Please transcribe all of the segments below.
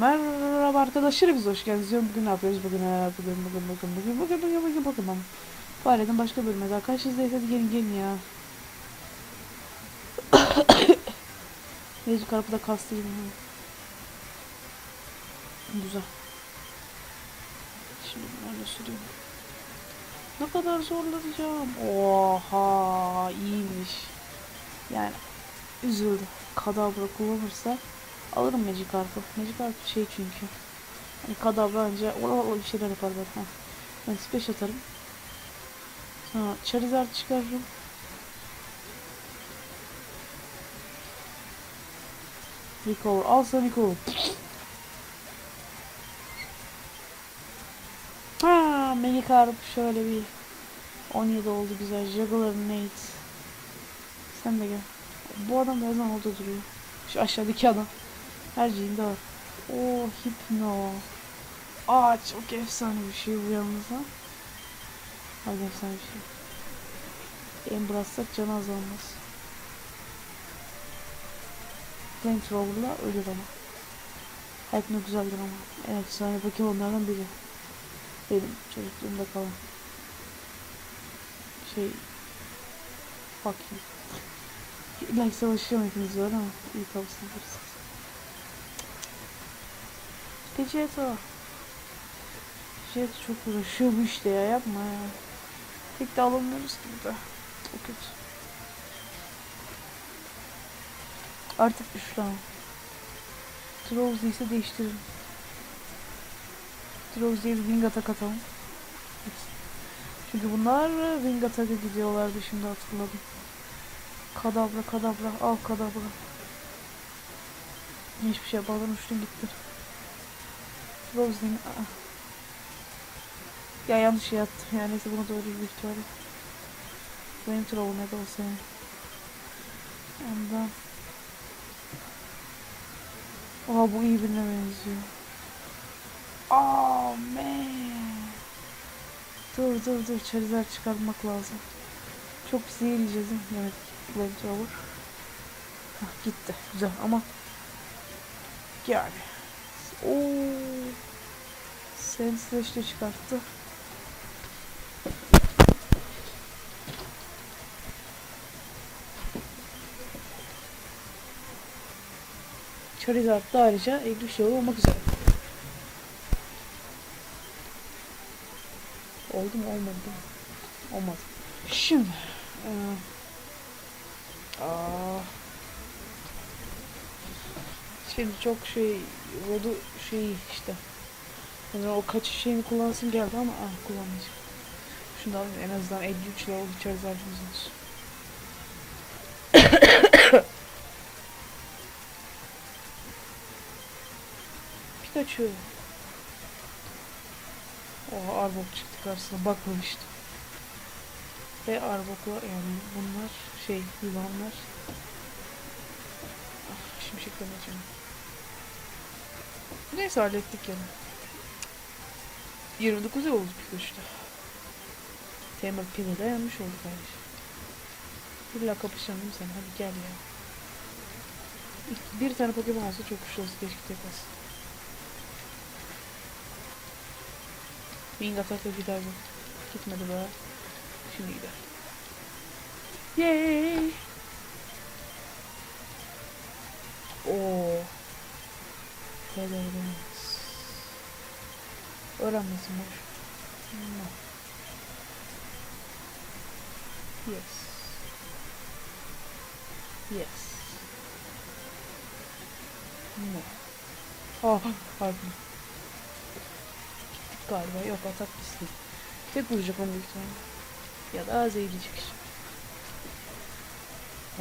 Merhaba arkadaşlar biz hoş geldiniz. Bugün ne yapıyoruz? Bugün ne bugün bugün bugün bugün bugün bugün bugün bugün bugün Farenin başka bölümü daha karşınızdayız. Hadi gelin gelin ya. Neyse karpı da kastırayım. Güzel. Şimdi bunlarla süreyim. Ne kadar zorlanacağım. Oha iyiymiş. Yani üzüldüm. Kadabra kullanırsa alırım Magikarp'ı. Magikarp şey çünkü. Hani kadabra önce ola bir şeyler yapar ben. Ha. Ben space atarım. Sonra Charizard çıkarırım. Recover. Al sana Recover. Ha, Magikarp şöyle bir 17 oldu güzel. Juggler Nate. Sen de gel. Bu adam da her zaman orada duruyor. Şu aşağıdaki adam. Her şeyinde var. Oo Hypno. Aa çok efsane bir şey bu yalnız ha. Hadi efsane bir şey. Embrassak canı azalmaz. Flamethrower'la ölür ama. Hypno güzeldir ama. En efsane Pokemon'lardan biri. Benim çocukluğumda kalan. Şey... Fuck you. Ki savaşacağım hepiniz var ama iyi tavsiye Pidgeotto. Pidgeotto çok uğraşıyor bu işte ya yapma ya. Tek de alamıyoruz ki burada. O kötü. Artık ama. Drowsy ise değiştiririm. Drowsy'ye bir wing attack atalım. Çünkü bunlar wing attack'a gidiyorlardı şimdi hatırladım. Kadabra kadabra al kadabra. Hiçbir şey yapmadan uçtun gitti. Rose'nin aa. Ya yanlış şey yaptım ya neyse bunu doğru bir ihtimalle. Benim troll ne de olsa yani. Ondan. Oha bu iyi birine benziyor. Oh man. Dur dur dur Charizard çıkarmak lazım. Çok zehirleyeceğiz değil mi? Evet. Flamethrower. Hah gitti. Güzel ama yani. Oo. Sense de çıkarttı. Charizard da ayrıca 53 level olmak üzere. Oldu mu olmadı mı? Olmadı. Şimdi ee, aa, şimdi çok şey rodu şey işte yani o kaç şeyini kullansın geldi ama ah kullanmayacağım. Şunu alayım en azından 53 level Charizard'ımız olsun. Pikachu. Oha Arbok çıktı karşısına bakmamıştım. Ve Arbok'la yani bunlar şey yılanlar. Ah, şimşek demeyeceğim. Neyse hallettik yani. 29 yıl oldu Pikachu'da. Tamer Pin'i dayanmış oldu kardeşim. İlla kapışalım sen hadi gel ya. Bir tane Pokemon olsa çok güçlü olsa keşke tek olsa. Wing Attack'la gider bu. Gitmedi be. Şimdi gider. Yay! Oo. Heleniz. Öğrenmesin boş. No. Yes. Yes. No. Ah, pardon. Gittik galiba. Yok atak pislik. Tek vuracak onu büyük. Ya da zehirleyecek işte.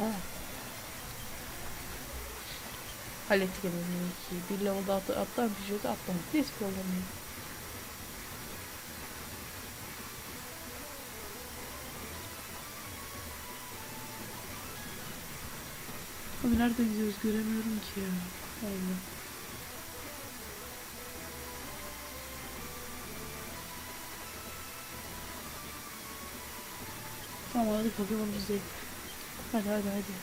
Ha. En azından iki. Bir level'da at atlar bir şey de atlamadık. Neyse problem değil. Abi nerede gidiyoruz göremiyorum ki ya. Allah. Tamam hadi Pokemon izleyelim. Hadi hadi hadi.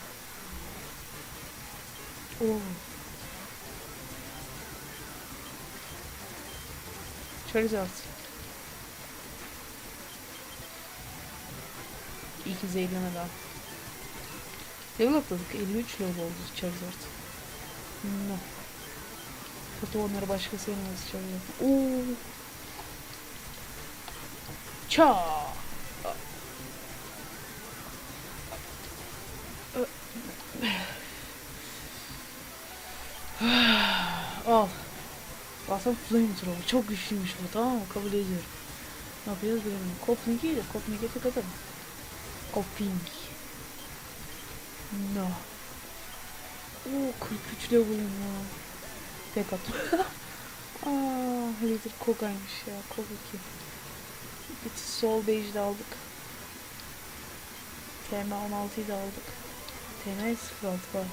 Oo. Charizard. İyi ki zehirleme daha. Level atladık. 53 level oldu Charizard. No. Kötü onları başkası yenemez Charizard. Oo. Ça. Al. Bazen flamethrower. Çok güçlüymüş bu. Tamam mı? Kabul ediyorum. Ne yapacağız bilmiyorum. Kopling iyi de Kopling'e tek atarım. Kopling. No. Oo 43 level'ım ya. Tek at. Aaa Leader Koga'ymış ya. Koga ki. Bir Soul Bage'i de aldık. TM 16'yı da aldık. TM 06 var.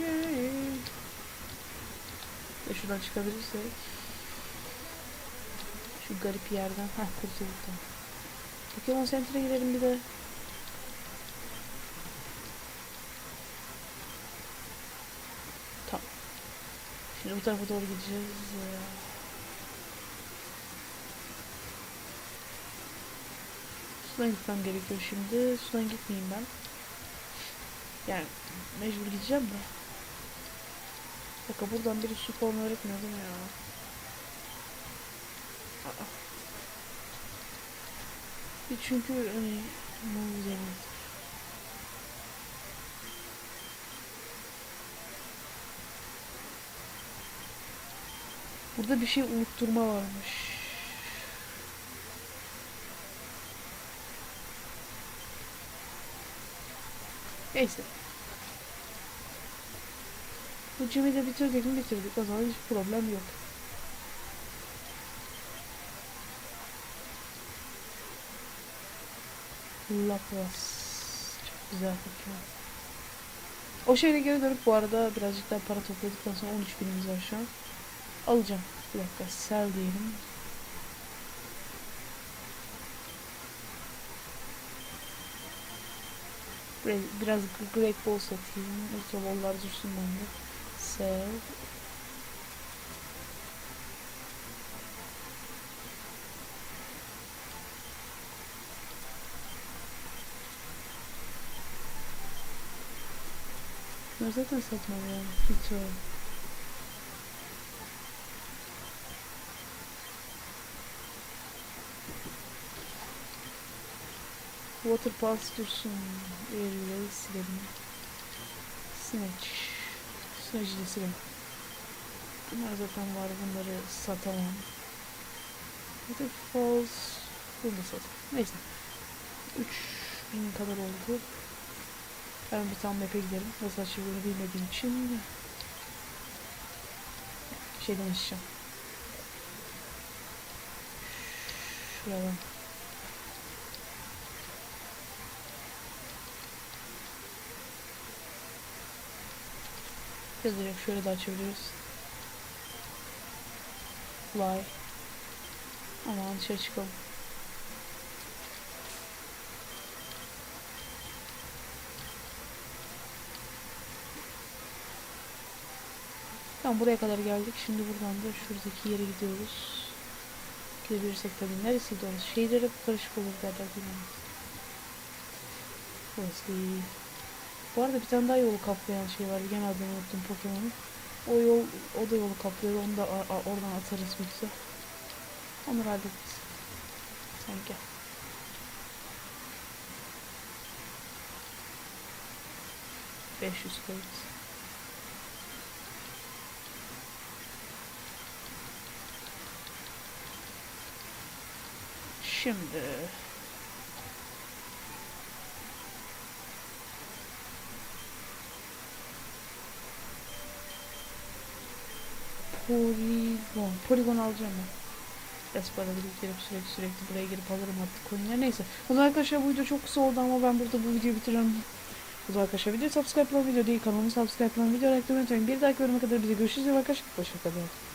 Yay. Ve şuradan çıkabilirsek. Şu garip yerden. Heh kurtulduk tamam. Pokemon Center'a gidelim bir de. Tamam. Şimdi bu tarafa doğru gideceğiz. Ee, Sudan gitmem gerekiyor şimdi. Sudan gitmeyeyim ben. Yani mecbur gideceğim de. Bakın buradan biri su falan öğretmiyor ya? Aa. Bir çünkü hani ne olacağını Burada bir şey unutturma varmış. Neyse. Bu cimi de bitirdik mi bitirdik. O zaman hiç problem yok. Lapras. Çok güzel kokuyor. O şehre geri dönüp bu arada birazcık daha para topladıktan sonra 13 binimiz var şu an. Alacağım. Bir dakika sell diyelim. Biraz Great Ball satayım. Ultra Ball'lar dursun bende. Sell. Bunları zaten satmam yani. Hiç öyle. Water Pulse dursun. Airway'i silelim. Snatch. De silelim. Bunlar zaten var. Bunları satamam. Water Falls. Bunu da satamam. Neyse. 3000 kadar oldu. Ben bir tane map'e gidelim. Nasıl açıldığını bilmediğim için şeyden açacağım. Şuradan. Biraz direkt şöyle de açabiliriz. Fly. Aman dışarı çıkalım. Tamam buraya kadar geldik. Şimdi buradan da şuradaki yere gidiyoruz. Gidebilirsek tabii. Neresiydi orası? Şeyler hep karışık olur derler bilmiyorum. Burası iyi. Bu arada bir tane daha yolu kaplayan şey var. Gene unuttum Pokemon'un. O yol, o da yolu kaplıyor. Onu da oradan atarız mutlu. Onları hallederiz. Gel. Beş yüz. Şimdi Polygon. Polygon alacağım ben. Biraz para biriktirip sürekli sürekli buraya girip alırım artık coinler. Neyse. O zaman arkadaşlar bu video çok kısa oldu ama ben burada bu videoyu bitiriyorum. O zaman arkadaşlar video subscribe olan video değil kanalımı subscribe olan video like unutmayın. Bir dahaki bölüme kadar bize görüşürüz. Arkadaşlar hoşçakalın.